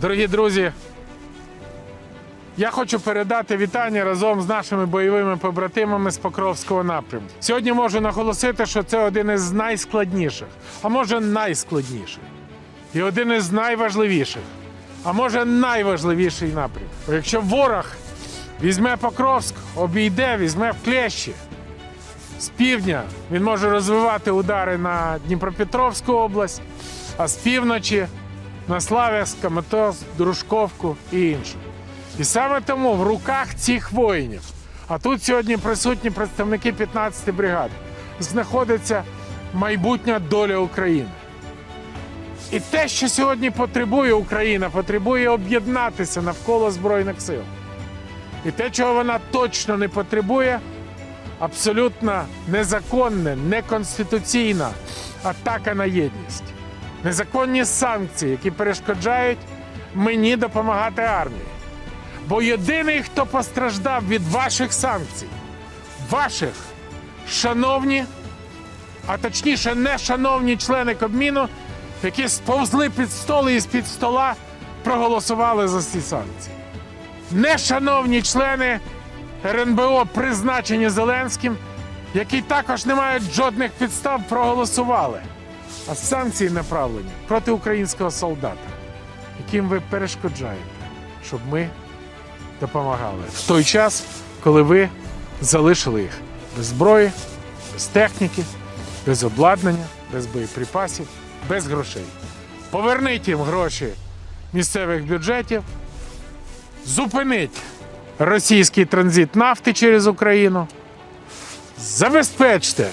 Дорогі друзі, я хочу передати вітання разом з нашими бойовими побратимами з Покровського напрямку. Сьогодні можу наголосити, що це один із найскладніших, а може найскладніших, і один із найважливіших, а може найважливіший напрям. Бо якщо ворог візьме Покровськ, обійде, візьме в клещі, з півдня він може розвивати удари на Дніпропетровську область, а з півночі на Славянськ, Каматос, Дружковку і інше. І саме тому в руках цих воїнів, а тут сьогодні присутні представники 15-ї бригади, знаходиться майбутня доля України. І те, що сьогодні потребує Україна, потребує об'єднатися навколо Збройних сил. І те, чого вона точно не потребує, абсолютно незаконне, неконституційна атака на єдність. Незаконні санкції, які перешкоджають мені допомагати армії. Бо єдиний, хто постраждав від ваших санкцій, ваших шановні, а точніше, не шановні члени Кабміну, які сповзли під стол і з-під стола проголосували за ці санкції. Нешановні члени РНБО, призначені Зеленським, які також не мають жодних підстав, проголосували. А санкції направлені проти українського солдата, яким ви перешкоджаєте, щоб ми допомагали. В той час, коли ви залишили їх без зброї, без техніки, без обладнання, без боєприпасів, без грошей. Поверніть їм гроші місцевих бюджетів, зупиніть російський транзит нафти через Україну, забезпечте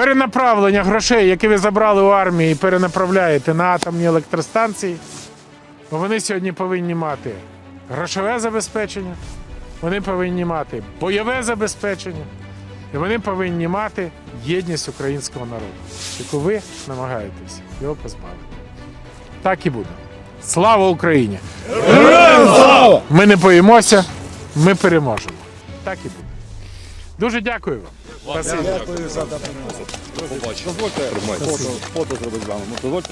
перенаправлення грошей, які ви забрали у армії, і перенаправляєте на атомні електростанції. Бо вони сьогодні повинні мати грошове забезпечення, вони повинні мати бойове забезпечення, і вони повинні мати єдність українського народу, яку ви намагаєтесь його позбавити. Так і буде. Слава Україні! Ми не боїмося, ми переможемо. Так і буде. Дуже дякую вам. Дякую за допомогу. Дозвольте фото, фото зробити з вами. Дозвольте.